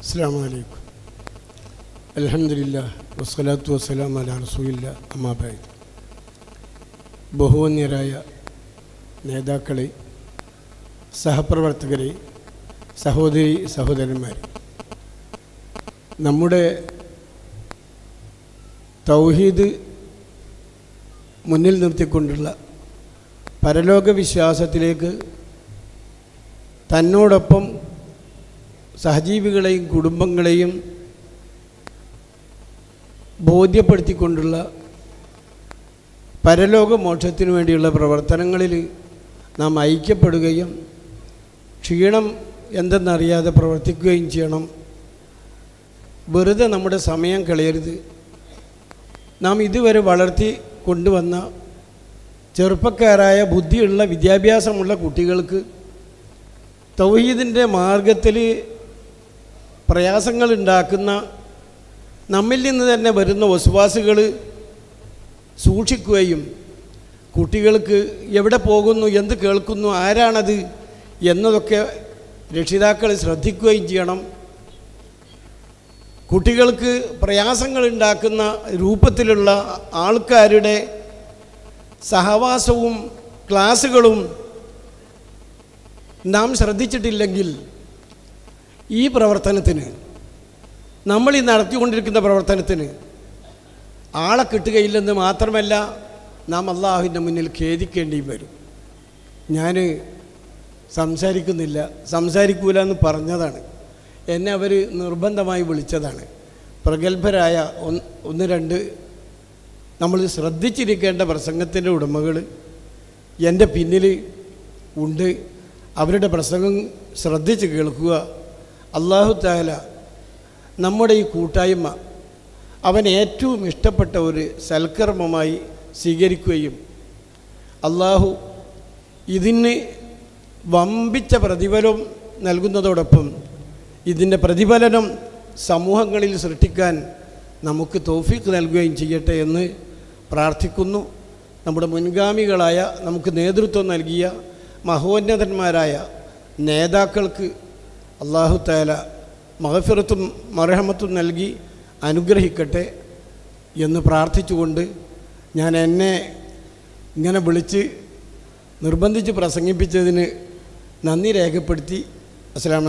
അസ്സാം വലൈക്കും അലഹമില്ല വസ്സലാത്തു വസ്സലാം അല റസൂലില്ല അമ്മാബായ് ബഹുവന്യരായ നേതാക്കളെ സഹപ്രവർത്തകരെ സഹോദരി സഹോദരന്മാർ നമ്മുടെ തൗഹീദ് മുന്നിൽ നിർത്തിക്കൊണ്ടുള്ള പരലോക വിശ്വാസത്തിലേക്ക് തന്നോടൊപ്പം സഹജീവികളെയും കുടുംബങ്ങളെയും ബോധ്യപ്പെടുത്തിക്കൊണ്ടുള്ള പരലോക മോക്ഷത്തിനു വേണ്ടിയുള്ള പ്രവർത്തനങ്ങളിൽ നാം ഐക്യപ്പെടുകയും ക്ഷീണം എന്തെന്നറിയാതെ പ്രവർത്തിക്കുകയും ചെയ്യണം. വെറുതെ നമ്മുടെ സമയം കളയരുത്. നാം ഇതുവരെ വളർത്തി കൊണ്ടുവന്ന ചെറുപ്പക്കാരായ ബുദ്ധിയുള്ള വിദ്യാഭ്യാസമുള്ള കുട്ടികൾക്ക് തൗഹീദിന്റെ മാർഗത്തിൽ പ്രയാസങ്ങൾ ഉണ്ടാക്കുന്ന നമ്മിൽ നിന്ന് തന്നെ വരുന്ന വസുവാസുകൾ സൂക്ഷിക്കുകയും കുട്ടികൾക്ക് എവിടെ പോകുന്നു എന്ത് കേൾക്കുന്നു ആരാണത് എന്നതൊക്കെ രക്ഷിതാക്കൾ ശ്രദ്ധിക്കുകയും ചെയ്യണം. കുട്ടികൾക്ക് പ്രയാസങ്ങൾ ഉണ്ടാക്കുന്ന രൂപത്തിലുള്ള ആൾക്കാരുടെ സഹവാസവും ക്ലാസ്സുകളും നാം ശ്രദ്ധിച്ചിട്ടില്ലെങ്കിൽ ഈ പ്രവർത്തനത്തിന് നമ്മൾ ഈ നടത്തിക്കൊണ്ടിരിക്കുന്ന പ്രവർത്തനത്തിന് ആളെ കിട്ടുകയില്ലെന്ന് മാത്രമല്ല നാം അള്ളാഹുവിന്റെ മുന്നിൽ ഖേദിക്കേണ്ടിയും വരും. ഞാൻ സംസാരിക്കുന്നില്ല സംസാരിക്കൂല എന്ന് പറഞ്ഞതാണ്. എന്നെ അവർ നിർബന്ധമായി വിളിച്ചതാണ്. പ്രഗത്ഭരായ ഒന്ന് രണ്ട് നമ്മൾ ശ്രദ്ധിച്ചിരിക്കേണ്ട പ്രസംഗത്തിന്റെ ഉടമകൾ എന്റെ പിന്നിൽ ഉണ്ട്. അവരുടെ പ്രസംഗം ശ്രദ്ധിച്ച് കേൾക്കുക. അള്ളാഹു താല നമ്മുടെ ഈ കൂട്ടായ്മ അവൻ ഏറ്റവും ഇഷ്ടപ്പെട്ട ഒരു സൽക്കർമ്മമായി സ്വീകരിക്കുകയും അള്ളാഹു ഇതിന് വമ്പിച്ച പ്രതിഫലം നൽകുന്നതോടൊപ്പം ഇതിന്റെ പ്രതിഫലനം സമൂഹങ്ങളിൽ സൃഷ്ടിക്കാൻ നമുക്ക് തോഫീക്ക് നൽകുകയും ചെയ്യട്ടെ എന്ന് പ്രാർത്ഥിക്കുന്നു. നമ്മുടെ മുൻഗാമികളായ നമുക്ക് നേതൃത്വം നൽകിയ മഹോന്നതന്മാരായ നേതാക്കൾക്ക് അള്ളാഹു താല മഹഫിറത്തും മറഹമത്തും നൽകി അനുഗ്രഹിക്കട്ടെ എന്ന് പ്രാർത്ഥിച്ചുകൊണ്ട് ഞാൻ എന്നെ ഇങ്ങനെ വിളിച്ച് നിർബന്ധിച്ച് പ്രസംഗിപ്പിച്ചതിന് നന്ദി രേഖപ്പെടുത്തി. അസ്സാം